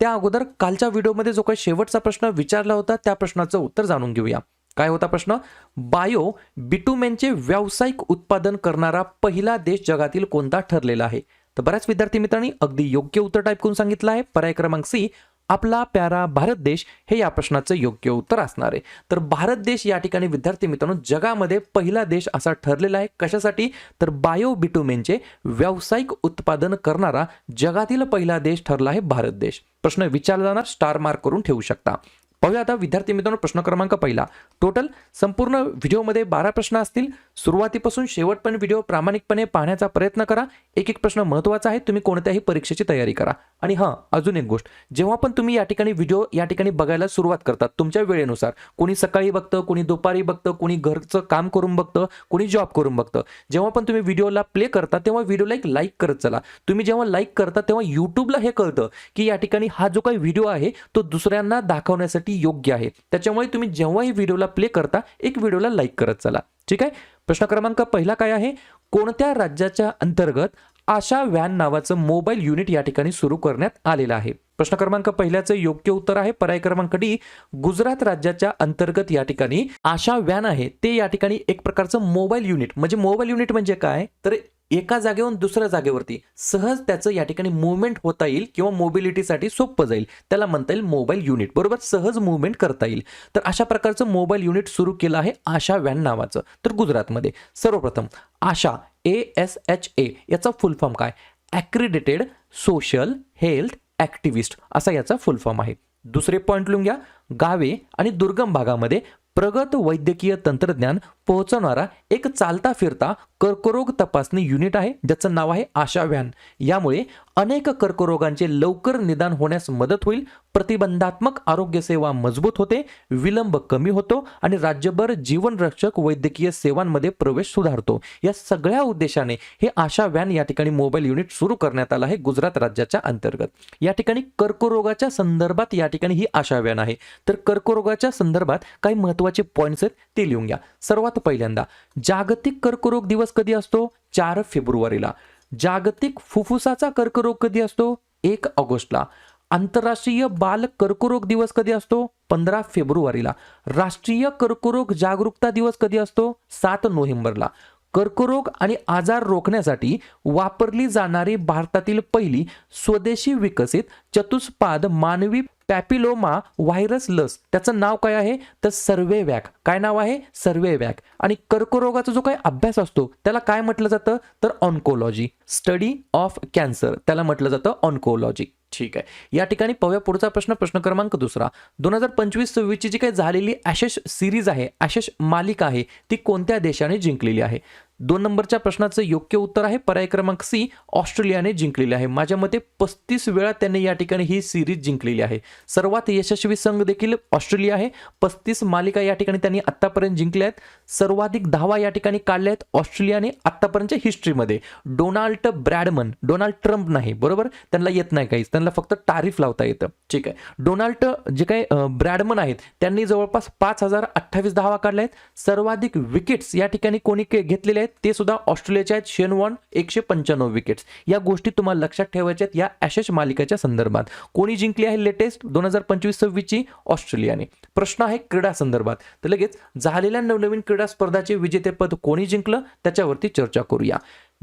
त्या अगोदर कालच्या व्हिडिओमध्ये जो काही शेवटचा प्रश्न विचारला होता त्या प्रश्नाचं उत्तर जाणून घेऊया. काय होता प्रश्न? बायो बिटुमेनचे व्यावसायिक उत्पादन करणारा पहिला देश जगातील कोणता ठरलेला आहे? तर बऱ्याच विद्यार्थी मित्रांनी अगदी योग्य उत्तर टाईप करून सांगितलं आहे. पर्याय क्रमांक सी आपला प्यारा भारत देश हे या प्रश्नाचं योग्य उत्तर असणार आहे. तर भारत देश या ठिकाणी विद्यार्थी मित्रांनो जगामध्ये पहिला देश असा ठरलेला आहे. कशासाठी? तर बायो बिटुमेनचे व्यावसायिक उत्पादन करणारा जगातील पहिला देश ठरला आहे भारत देश. प्रश्न विचारला जाणार स्टार मार्क करून ठेवू शकता. पाहूया आता विद्यार्थी मित्रांनो प्रश्न क्रमांक पहिला. टोटल संपूर्ण व्हिडिओमध्ये बारा प्रश्न असतील. सुरुवातीपासून शेवटपर्यंत व्हिडिओ प्रामाणिकपणे पाहण्याचा प्रयत्न करा. एक एक प्रश्न महत्त्वाचा आहे. तुम्ही कोणत्याही परीक्षेची तयारी करा. आणि हां अजून एक गोष्ट. जेव्हा पण तुम्ही या ठिकाणी व्हिडिओ या ठिकाणी बघायला सुरुवात करतात तुमच्या वेळेनुसार कोणी सकाळी बघतं कोणी दुपारी बघतं कोणी घरचं काम करून बघतं कोणी जॉब करून बघतं जेव्हा पण तुम्ही व्हिडिओला प्ले करता तेव्हा व्हिडिओला एक लाईक करत चला. तुम्ही जेव्हा लाईक करता तेव्हा यूट्यूबला हे कळतं की या ठिकाणी हा जो काही व्हिडिओ आहे तो दुसऱ्यांना दाखवण्यासाठी योग्य आहे. त्याच्यामुळे तुम्ही जेव्हाही व्हिडिओला प्ले करता एक व्हिडिओला लाईक करत चला. ठीक आहे? प्रश्न क्रमांक पहिला काय आहे? कोणत्या राज्याच्या अंतर्गत आशा व्हॅन नावाचं मोबाईल युनिट या ठिकाणी सुरू करण्यात आलेलं आहे. प्रश्न क्रमांक पहिल्याचं योग्य उत्तर आहे. पर्याय क्रमांक डी गुजरात राज्याच्या अंतर्गत या ठिकाणी आशा व्हॅन आहे. ते या ठिकाणी एक प्रकारचं मोबाईल युनिट म्हणजे मोबाईल युनिट म्हणजे काय? तर एका जागेवरून दुसऱ्या जागेवरती सहज त्याचं या ठिकाणी मुवमेंट होता येईल किंवा मोबिलिटीसाठी सोपं जाईल. त्याला म्हणता येईल मोबाईल युनिट. बरोबर? सहज मुवमेंट करता येईल. तर अशा प्रकारचं मोबाईल युनिट सुरू केलं आहे आशा व्हॅन नावाचं. तर गुजरातमध्ये सर्वप्रथम आशा ए एस एच ए याचा फुल फॉर्म काय? ॲक्रिडेटेड सोशल हेल्थ ॲक्टिव्हिस्ट असा याचा फुल फॉर्म आहे. दुसरे पॉईंट लिहून घ्या. गावे आणि दुर्गम भागामध्ये प्रगत वैद्यकीय तंत्रज्ञान पोहोचवणारा एक चालता फिरता कर्करोग तपासणी युनिट आहे ज्याचं नाव आहे आशा व्हॅन यामुळे अनेक कर्करोगांचे लवकर निदान होण्यास मदत होईल प्रतिबंधात्मक आरोग्य सेवा मजबूत होते विलंब कमी होतो आणि राज्यभर जीवनरक्षक वैद्यकीय सेवांमध्ये प्रवेश सुधारतो. या सगळ्या उद्देशाने हे आशा व्हॅन या ठिकाणी मोबाईल युनिट सुरू करण्यात आलं आहे गुजरात राज्याच्या अंतर्गत. या ठिकाणी कर्करोगाच्या संदर्भात या ठिकाणी ही आशा व्हॅन आहे. तर कर्करोगाच्या संदर्भात काही महत्त्वाचे पॉईंट्स आहेत ते लिहून घ्या. सर्वात पहिल्यांदा. जागतिक कर्करोग दिवस कधी असतो? चार फेब्रुवारीला. जागतिक फुफ्फुसाचा कर्करोग कधी असतो? एक ऑगस्टला. आंतरराष्ट्रीय बाल कर्करोग दिवस कधी असतो? पंधरा फेब्रुवारीला. राष्ट्रीय कर्करोग जागरूकता दिवस कधी असतो? सात नोव्हेंबरला. कर्करोग आणि आजार रोखण्यासाठी वापरली जाणारी भारतातील पहिली स्वदेशी विकसित चतुष्पाद मानवी पॅपिलोमा व्हायरस लस. त्याचं नाव काय आहे? तर सर्वेवॅक. काय नाव आहे? सर्वेवॅक. आणि कर्करोगाचा जो काही अभ्यास असतो त्याला काय म्हटलं जातं? तर ऑन्कोलॉजी. Study of cancer. त्याला म्हटलं जातं ऑन्कोलॉजी. ठीक आहे. या ठिकाणी पाहूया पुढचा प्रश्न प्रश्न क्रमांक दुसरा. दोन हजार पंचवीस सव्वीसची जी काही झालेली ॲशेश सिरीज आहे ॲशेश मालिका आहे ती कोणत्या देशाने जिंकलेली आहे? दोन नंबरच्या प्रश्नाचं योग्य उत्तर आहे. पर्याय क्रमांक सी ऑस्ट्रेलियाने जिंकलेले आहे. माझ्या मते पस्तीस वेळा त्यांनी या ठिकाणी ही सिरीज जिंकलेली आहे. सर्वात यशस्वी संघ देखील ऑस्ट्रेलिया आहे. पस्तीस मालिका या ठिकाणी त्यांनी आत्तापर्यंत जिंकल्या आहेत. सर्वाधिक धावा या ठिकाणी काढल्या आहेत ऑस्ट्रेलियाने आत्तापर्यंतच्या हिस्ट्रीमध्ये. डोनाल्ड ब्रॅडमन डोनाल्ड ट्रम्प नाही बरोबर? त्यांना येत नाही काहीच. त्यांना फक्त तारीफ लावता येतं. ठीक आहे. डोनाल्ड जे काही ब्रॅडमन आहेत त्यांनी जवळपास पाच हजार अठ्ठावीस धावा काढल्या आहेत. सर्वाधिक विकेट्स या ठिकाणी कोणी घेतलेले आहेत ते सुद्धा ऑस्ट्रेलियाचे आहेत. शेन वॉन एकशे पंच्याण्णव विकेट्स या गोष्टी तुम्हाला लक्षात ठेवायच्या आहेत या ॲशेश मालिकेच्या संदर्भात. कोणी जिंकली आहे लेटेस्ट दोन हजार पंचवीस सव्वीसची ऑस्ट्रेलियाने. प्रश्न आहे क्रीडा संदर्भात. तर लगेच झालेल्या नवनवीन क्रीडा स्पर्धाचे विजेतेपद कोणी जिंकलं? त्याच्यावरती चर्चा करूया.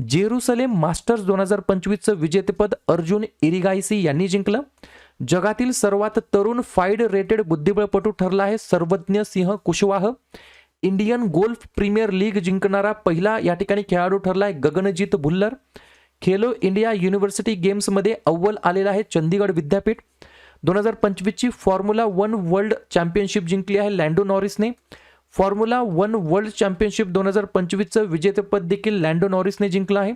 जेरुसलेम मास्टर्स दोन हजार पंचवीसचं विजेतेपद अर्जुन इरिगायसी यांनी जिंकलं. जगातील सर्वात तरुण फाईड रेटेड बुद्धिबळपटू ठरला आहे Sarvagya Singh Kushwaha. Indian golf premier league जिंकणारा पहिला या ठिकाणी खेळाडू ठरला आहे गगनजीत भुल्लर. खेलो इंडिया युनिव्हर्सिटी गेम्समध्ये अव्वल आलेला आहे चंदीगड विद्यापीठ. दोन हजार पंचवीसची फॉर्म्युला वन वर्ल्ड चॅम्पियनशिप जिंकली आहे लँडो नॉरिसने. फॉर्म्युला वन वर्ल्ड चॅम्पियनशिप दोन हजार पंचवीसचं विजेतेपद देखील लँडो नॉरिसने जिंकलं आहे.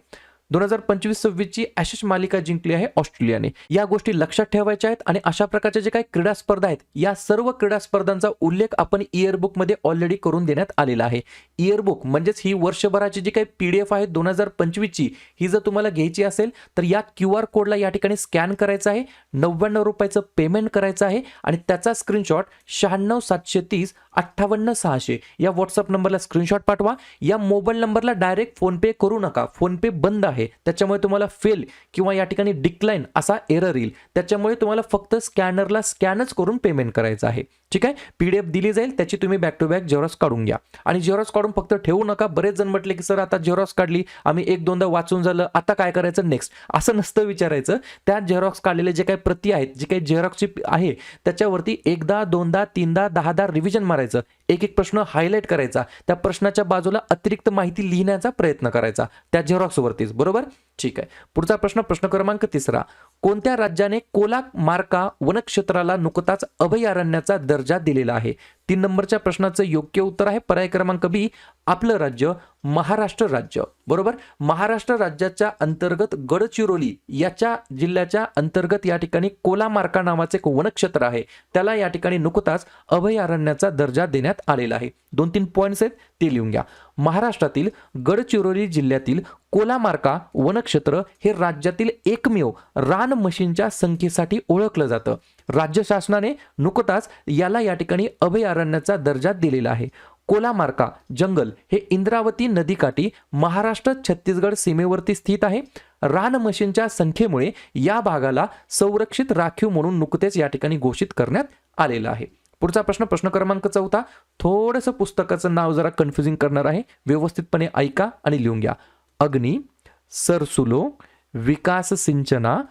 दोन हजार पंचवीस सव्वीसची ॲशेस मालिका जिंकली आहे ऑस्ट्रेलियाने. या गोष्टी लक्षात ठेवायच्या आहेत आणि अशा प्रकारच्या जे काही क्रीडा स्पर्धा आहेत या सर्व क्रीडा स्पर्धांचा उल्लेख आपण इयरबुकमध्ये ऑलरेडी करून देण्यात आलेला आहे. इयरबुक म्हणजेच ही वर्षभराची जी काही पी डी एफ आहे दोन हजार पंचवीसची ही जर तुम्हाला घ्यायची असेल तर या क्यू आर कोडला या ठिकाणी स्कॅन करायचं आहे. नव्याण्णव रुपयाचं पेमेंट करायचं आहे आणि त्याचा स्क्रीनशॉट शहाण्णव सातशे तीस अठ्ठावन्न सहाशे. या व्हॉट्सअप नंबरला स्क्रीनशॉट पाठवा. या मोबाईल नंबरला डायरेक्ट फोनपे करू नका. फोनपे बंद आहे. त्याच्यामुळे तुम्हाला फेल किंवा या ठिकाणी डिक्लाईन असा एरर येईल. त्याच्यामुळे तुम्हाला फक्त स्कॅनरला स्कॅनच करून पेमेंट करायचं आहे. ठीक आहे? पी डी एफ दिली जाईल. त्याची तुम्ही बॅक टू बॅक झेरॉक्स काढून घ्या. आणि झेरॉक्स काढून फक्त ठेवू नका. बरेच जण म्हटले की सर आता झेरॉक्स काढली. आम्ही एक दोनदा वाचून झालं. आता काय करायचं नेक्स्ट असं नसतं विचारायचं. त्या जेरॉक्स काढलेले जे काही प्रती आहेत जे काही जेरॉक्सची आहे त्याच्यावरती एकदा दोनदा तीनदा दहादा रिव्हिजन मारायचं. 그 래. एक एक प्रश्न हायलाईट करायचा. त्या प्रश्नाच्या बाजूला अतिरिक्त माहिती लिहिण्याचा प्रयत्न करायचा. त्या झेरॉक्सवरतीच बरोबर? ठीक आहे. पुढचा प्रश्न प्रश्न क्रमांक तिसरा. कोणत्या राज्याने कोलाक मार्का वनक्षेत्राला नुकताच अभयारण्याचा दर्जा दिलेला आहे? तीन नंबरच्या प्रश्नाचं योग्य उत्तर आहे. पर्याय क्रमांक बी आपलं राज्य महाराष्ट्र राज्य. बरोबर? महाराष्ट्र राज्याच्या अंतर्गत गडचिरोली याच्या जिल्ह्याच्या अंतर्गत या ठिकाणी कोलामार्का नावाचे एक वनक्षेत्र आहे. त्याला या ठिकाणी नुकताच अभयारण्याचा दर्जा देण्यात आलेला आहे. दोन तीन पॉईंट्स आहेत ते लिहून घ्या. महाराष्ट्रातील गडचिरोली जिल्ह्यातील कोलामार्का वनक्षेत्र हे राज्यातील एकमेव रान म्हशींच्या संख्येसाठी ओळखलं जातं. राज्य शासनाने नुकताच याला या ठिकाणी अभयारण्याचा दर्जा दिलेला आहे. कोलामार्का जंगल हे इंद्रावती नदीकाठी महाराष्ट्र छत्तीसगड सीमेवरती स्थित आहे. रान म्हशींच्या संख्येमुळे या भागाला संरक्षित राखीव म्हणून नुकतेच या ठिकाणी घोषित करण्यात आलेलं आहे. पुढचा प्रश्न प्रश्न क्रमांक चौथा थोडंसं पुस्तकाचं नाव जरा कन्फ्युजिंग करणार आहे. व्यवस्थितपणे ऐका आणि लिहून घ्या. अग्नी सरसुलो विकास सिंचना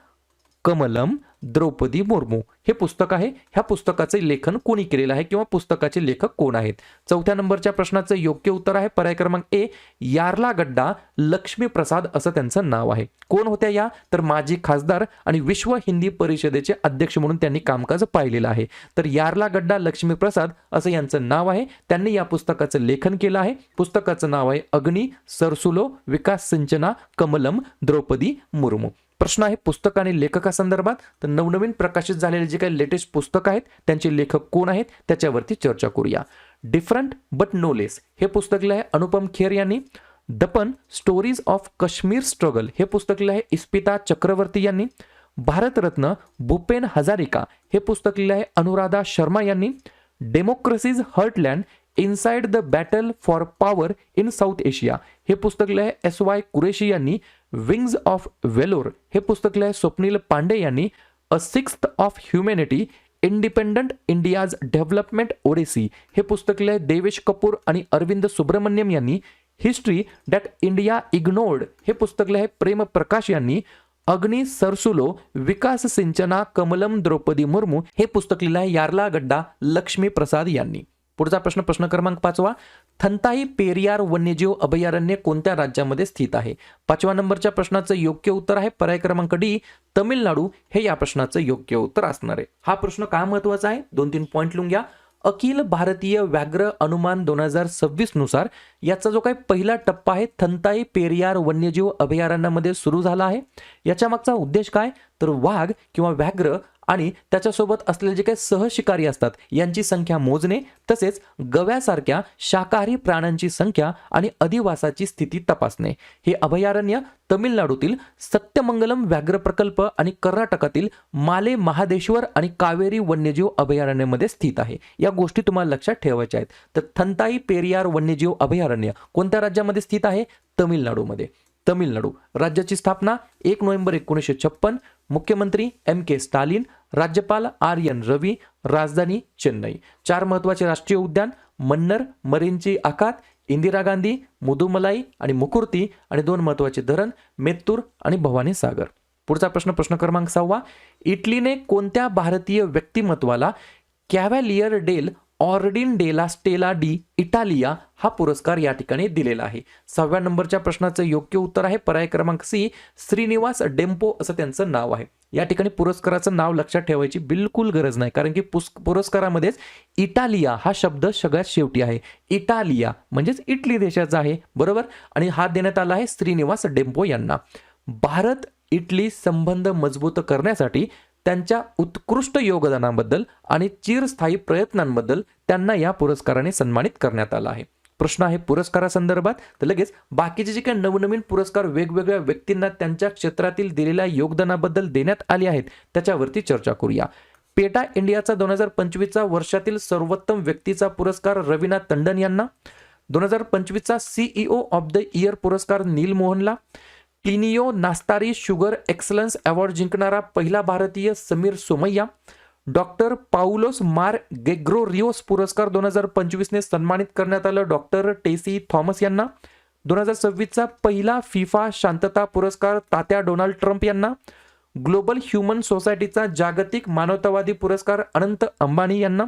कमलम द्रौपदी मुर्मू. हे पुस्तक आहे. ह्या पुस्तकाचे लेखन कोणी केलेलं आहे किंवा पुस्तकाचे लेखक कोण आहेत? चौथ्या नंबरच्या प्रश्नाचं योग्य उत्तर आहे. पर्याय क्रमांक ए यार्ला गड्डा लक्ष्मीप्रसाद असं त्यांचं नाव आहे. कोण होत्या या? तर माजी खासदार आणि विश्व हिंदी परिषदेचे अध्यक्ष म्हणून त्यांनी कामकाज पाहिलेलं आहे. तर यार्ला गड्डा लक्ष्मीप्रसाद असं यांचं नाव आहे. त्यांनी या पुस्तकाचं लेखन केलं आहे. पुस्तकाचं नाव आहे अग्नी सरसुलो विकास सिंचना कमलम द्रौपदी मुर्मू. प्रश्न आहे पुस्तक आणि लेखकासंदर्भात. तर नवनवीन प्रकाशित झालेले जे काही लेटेस्ट पुस्तक आहेत त्यांचे लेखक कोण आहेत त्याच्यावरती चर्चा करूया. डिफरंट बट नो लेस हे पुस्तक लिहिलं आहे अनुपम खेर यांनी. दपन स्टोरीज ऑफ काश्मीर स्ट्रगल हे पुस्तक लिहिलं आहे इस्पिता चक्रवर्ती यांनी. भारतरत्न भूपेन हजारिका. हे पुस्तक लिहिलं आहे अनुराधा शर्मा यांनी. Democracy's heartland inside the battle for power in south Asia हे पुस्तक लिहिलं आहे एस वाय कुरेशी यांनी. विंग्ज ऑफ वेलोर हे पुस्तक लिहिलं आहे स्वप्नील पांडे यांनी. A sixth of humanity independent India's development odyssey हे पुस्तक लिहिलं आहे देवेश कपूर आणि अरविंद सुब्रमण्यम यांनी. हिस्ट्री दॅट इंडिया इग्नोर्ड हे पुस्तक लिहिलं आहे प्रेम प्रकाश यांनी. अग्नी सरसुलो. विकास सिंचना कमलम द्रौपदी मुर्मू. हे पुस्तक लिहिलं आहे यारला गड्डा लक्ष्मी प्रसाद यांनी. पुढचा प्रश्न प्रश्न क्रमांक पाचवा. थंताई पेरियार वन्यजीव अभयारण्य कोणत्या राज्यामध्ये स्थित आहे? पाचव्या नंबरच्या प्रश्नाचं योग्य उत्तर आहे पर्याय क्रमांक डी तमिळनाडू. हे या प्रश्नाचं योग्य उत्तर असणार आहे. हा प्रश्न का महत्त्वाचा आहे? दोन तीन पॉईंट लिहून घ्या. अखिल भारतीय व्याघ्र अनुमान दोन हजार सव्वीसनुसार याचा जो काही पहिला टप्पा आहे थंताई पेरियार वन्यजीव अभयारण्यामध्ये सुरू झाला आहे. याच्या मागचा उद्देश काय? तर वाघ किंवा व्याघ्र आणि त्याच्यासोबत असलेले जे काही सहशिकारी असतात यांची संख्या मोजणे तसेच गव्यासारख्या शाकाहारी प्राण्यांची संख्या आणि अधिवासाची स्थिती तपासणे. हे अभयारण्य तमिळनाडूतील सत्यमंगलम व्याघ्र प्रकल्प आणि कर्नाटकातील माले महादेश्वर आणि कावेरी वन्यजीव अभयारण्यामध्ये स्थित आहे. या गोष्टी तुम्हाला लक्षात ठेवायच्या आहेत. तर थंताई पेरियार वन्यजीव अभयारण्य कोणत्या राज्यामध्ये स्थित आहे? तमिळनाडूमध्ये. तमिळनाडू राज्याची स्थापना एक नोव्हेंबर एकोणीसशे छप्पन मुख्यमंत्री एम के स्टालिन राज्यपाल आर एन रवी राजधानी चेन्नई. चार महत्त्वाचे राष्ट्रीय उद्यान मन्नर मरीनची आखात इंदिरा गांधी मुदुमलाई आणि मुकुर्ती आणि दोन महत्त्वाचे धरण मेत्तूर आणि भवानी सागर पुढचा प्रश्न प्रश्न क्रमांक सहावा. इटलीने कोणत्या भारतीय व्यक्तिमत्वाला कॅव्हॅलियर डेल ऑर्डिन डेला स्टेला डी इटालिया हा पुरस्कार या ठिकाणी दिलेला आहे. सहाव्या नंबरच्या प्रश्नाचं योग्य उत्तर आहे. पर्याय क्रमांक सी श्रीनिवास डेम्पो असं त्यांचं नाव आहे. या ठिकाणी पुरस्काराचं नाव लक्षात ठेवायची बिलकुल गरज नाही कारण की पुस पुरस्कारामध्येच इटालिया हा शब्द सगळ्यात शेवटी आहे. इटालिया म्हणजेच इटली देशाचा आहे बरोबर? आणि हा देण्यात आला आहे श्रीनिवास डेम्पो यांना. भारत इटली संबंध मजबूत करण्यासाठी त्यांच्या उत्कृष्ट योगदानाबद्दल आणि चिरस्थायी प्रयत्नांबद्दल त्यांना या पुरस्काराने सन्मानित करण्यात आलं आहे. प्रश्न आहे पुरस्कारासंदर्भात. तर लगेच बाकीचे जे काही नवनवीन पुरस्कार वेगवेगळ्या व्यक्तींना त्यांच्या क्षेत्रातील दिलेल्या योगदानाबद्दल देण्यात आले आहेत त्याच्यावरती चर्चा करूया. पेटा इंडियाचा दोन हजार पंचवीसचा वर्षातील सर्वोत्तम व्यक्तीचा पुरस्कार रवीना तंडन यांना. दोन हजार पंचवीसचा सीईओ ऑफ द इयर पुरस्कार नील मोहनला. Plinio Nastari sugar excellence award जिंकणारा पहिला भारतीय समीर सोमय्या डॉक्टर पाउलोस मार गेग्रो रिओस पुरस्कार दोन हजार पंचवीसने सन्मानित करण्यात आलं डॉक्टर टेसी थॉमस यांना. दोन हजार सव्वीसचा पहिला फिफा शांतता पुरस्कार तात्या डोनाल्ड ट्रम्प यांना. ग्लोबल ह्युमन सोसायटीचा जागतिक मानवतावादी पुरस्कार अनंत अंबानी यांना.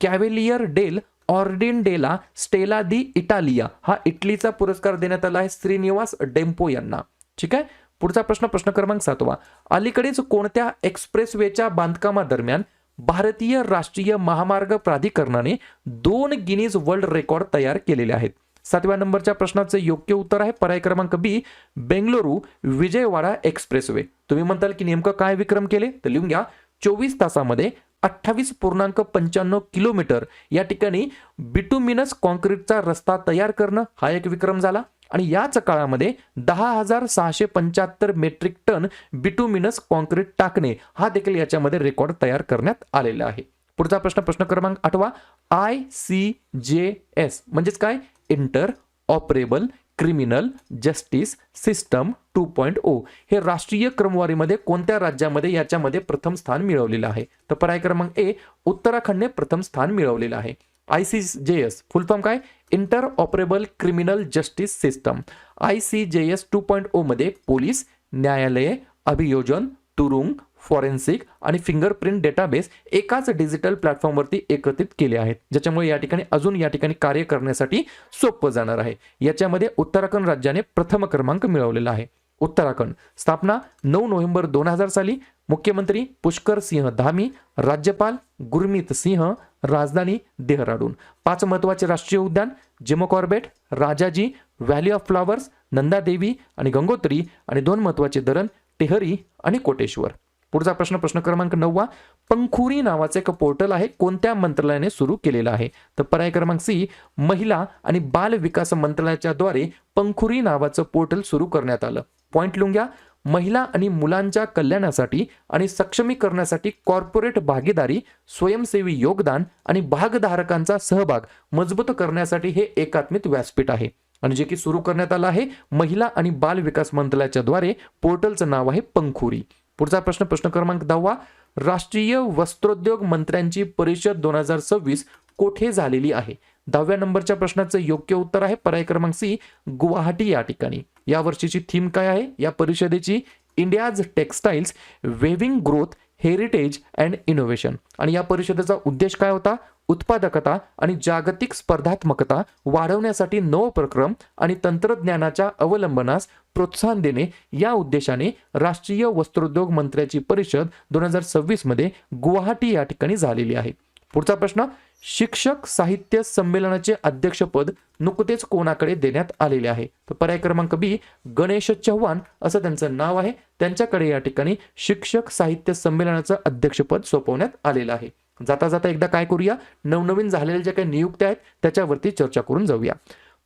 कॅव्हेलियर डेल ऑर्डिन डेला स्टेला दी इटालिया हा इटलीचा पुरस्कार देण्यात आला आहे श्रीनिवास डेम्पो यांना. ठीक आहे? पुढचा प्रश्न प्रश्न क्रमांक सातवा अलीकडेच कोणत्या एक्सप्रेसवेच्या बांधकामादरम्यान भारतीय राष्ट्रीय महामार्ग प्राधिकरणाने दोन गिनीज वर्ल्ड रेकॉर्ड तयार केलेले आहेत? सातव्या नंबरच्या प्रश्नाचं योग्य उत्तर आहे पर्याय क्रमांक बी बेंगलुरू विजयवाडा एक्सप्रेसवे. तुम्ही म्हणताल की नेमकं काय विक्रम केले? तर लिहून घ्या. चोवीस तासामध्ये अठ्ठावीस पूर्णांक पंच्याण्णव किलोमीटर या ठिकाणी बिटुमिनस कॉन्क्रीटचा रस्ता तयार करणं हा एक विक्रम झाला. आणि याच काळामध्ये दहा हजार सहाशे पंच्याहत्तर मेट्रिक टन बिटुमिनस कॉन्क्रीट टाकणे हा देखील याच्यामध्ये रेकॉर्ड तयार करण्यात आलेला आहे. पुढचा प्रश्न प्रश्न क्रमांक आठवा. आय सी जे एस म्हणजेच काय? Inter operable criminal justice system two point O. हे राष्ट्रीय क्रमवारीमध्ये कोणत्या राज्यामध्ये याच्यामध्ये प्रथम स्थान मिळवलेलं आहे? तर पर्याय क्रमांक ए उत्तराखंडने प्रथम स्थान मिळवलेलं आहे. I C J S full form काय? Inter operable criminal justice system I C J S two point O मध्ये पोलीस न्यायालये अभियोजन तुरुंग फॉरेन्सिक आणि फिंगरप्रिंट डेटाबेस एकाच डिजिटल प्लॅटफॉर्मवरती एकत्रित केले आहेत. ज्याच्यामुळे या ठिकाणी अजून या ठिकाणी कार्य करण्यासाठी सोपं जाणार आहे. याच्यामध्ये उत्तराखंड राज्याने प्रथम क्रमांक मिळवलेला आहे. उत्तराखंड. स्थापना नऊ नोव्हेंबर दोन हजार साली. मुख्यमंत्री पुष्कर सिंह धामी राज्यपाल गुरमीत सिंह राजधानी देहराडून पाच महत्त्वाचे राष्ट्रीय उद्यान Jim Corbett Rajaji valley of flowers Nandadevi आणि गंगोत्री आणि दोन महत्त्वाचे धरण टेहरी आणि कोटेश्वर. पुढचा प्रश्न प्रश्न क्रमांक नववा. पंखुरी नावाचं एक पोर्टल आहे कोणत्या मंत्रालयाने सुरू केलेलं आहे? तर पर्याय क्रमांक सी महिला आणि बाल विकास मंत्रालयाच्या द्वारे पंखुरी नावाचं पोर्टल सुरू करण्यात आलं. पॉइंट लिहून घ्या महिला आणि मुलांच्या कल्याणासाठी आणि सक्षमीकरणासाठी कॉर्पोरेट भागीदारी स्वयंसेवी योगदान आणि भागधारकांचा सहभाग मजबूत करण्यासाठी हे एकात्मिक व्यासपीठ आहे. आणि जे की सुरू करण्यात आलं आहे महिला आणि बाल विकास मंत्रालयाच्या द्वारे पोर्टलचं नाव आहे पंखुरी. पुढचा प्रश्न प्रश्न क्रमांक दहावा. राष्ट्रीय वस्त्रोद्योग मंत्र्यांची परिषद दोन हजार सव्वीस कोठे झालेली आहे? दहाव्या नंबरच्या प्रश्नाचं योग्य उत्तर आहे पर्याय क्रमांक सी गुवाहाटी या ठिकाणी. या वर्षीची थीम काय आहे? या परिषदेची India's textiles weaving growth heritage and innovation. आणि या परिषदेचा उद्देश काय होता? उत्पादकता आणि जागतिक स्पर्धात्मकता वाढवण्यासाठी नवोपक्रम आणि तंत्रज्ञानाच्या अवलंबनास प्रोत्साहन देणे या उद्देशाने राष्ट्रीय वस्त्रोद्योग मंत्र्याची परिषद दोन हजार सव्वीसमध्ये गुवाहाटी या ठिकाणी झालेली आहे. पुढचा प्रश्न शिक्षक साहित्य संमेलनाचे अध्यक्षपद नुकतेच कोणाकडे देण्यात आलेले आहे? तर पर्याय क्रमांक बी गणेश चव्हाण असं त्यांचं नाव आहे. त्यांच्याकडे या ठिकाणी शिक्षक साहित्य संमेलनाचं अध्यक्षपद सोपवण्यात आलेलं आहे. जाता जाता एकदा काय करूया? नवनवीन झालेल्या ज्या काही नियुक्त्या आहेत त्याच्यावरती चर्चा करून जाऊया.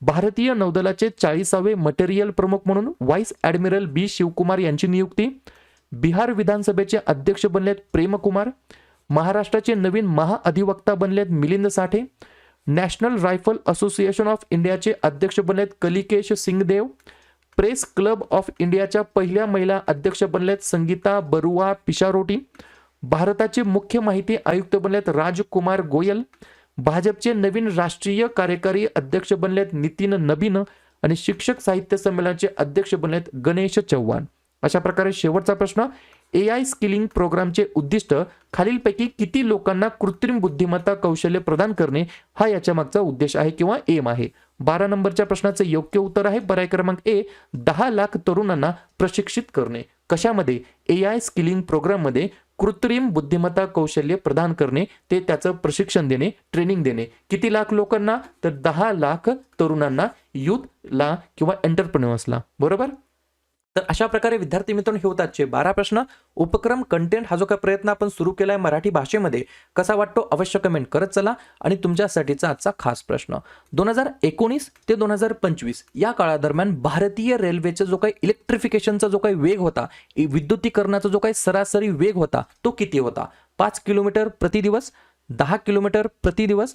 भारतीय नौदलाचे चाळीसावे मटेरियल प्रमुख म्हणून व्हाईस ॲडमिरल बी शिवकुमार यांची नियुक्ती. बिहार विधानसभेचे अध्यक्ष बनलेत प्रेमकुमार. महाराष्ट्राचे नवीन महाअधिवक्ता बनलेत Milind Sathe. National rifle association of इंडियाचे अध्यक्ष बनलेत Kalikesh Singhdeo. Press club of इंडियाच्या पहिल्या महिला अध्यक्ष बनलेत संगीता बरुआ पिशारोटी. भारताचे मुख्य माहिती आयुक्त बनलेत राजकुमार गोयल. भाजपचे नवीन राष्ट्रीय कार्यकारी अध्यक्ष बनलेत नितीन नबीन आणि शिक्षक साहित्य संमेलनाचे अध्यक्ष बनलेत गणेश चव्हाण. अशा प्रकारे शेवटचा प्रश्न ए आय स्किलिंग प्रोग्रामचे उद्दिष्ट खालीलपैकी किती लोकांना कृत्रिम बुद्धिमत्ता कौशल्य प्रदान करणे हा याच्या मागचा उद्देश आहे किंवा एम आहे? बारा नंबरच्या प्रश्नाचं योग्य उत्तर आहे पर्याय क्रमांक ए दहा लाख तरुणांना प्रशिक्षित करणे. कशामध्ये? ए आय स्किलिंग प्रोग्राममध्ये कृत्रिम बुद्धिमत्ता कौशल्य प्रदान करणे ते त्याचं प्रशिक्षण देणे ट्रेनिंग देणे. किती लाख लोकांना? तर दहा लाख तरुणांना युथला किंवा एंटरप्रेन्युअर्सला. बरोबर? तर अशा प्रकारे विद्यार्थी मित्रांनो हे होतातचे बारा प्रश्न. उपक्रम कंटेंट हा जो काही प्रयत्न आपण सुरू केला आहे मराठी भाषेमध्ये कसा वाटतो अवश्य कमेंट करत चला आणि तुमच्यासाठीचा आजचा खास प्रश्न. दोन हजार एकोणीस ते दोन हजार पंचवीस या काळादरम्यान भारतीय रेल्वेचा जो काही इलेक्ट्रिफिकेशनचा जो काही वेग होता विद्युतीकरणाचा जो काही सरासरी वेग होता तो किती होता? पाच किलोमीटर प्रति दिवस दहा किलोमीटर प्रति दिवस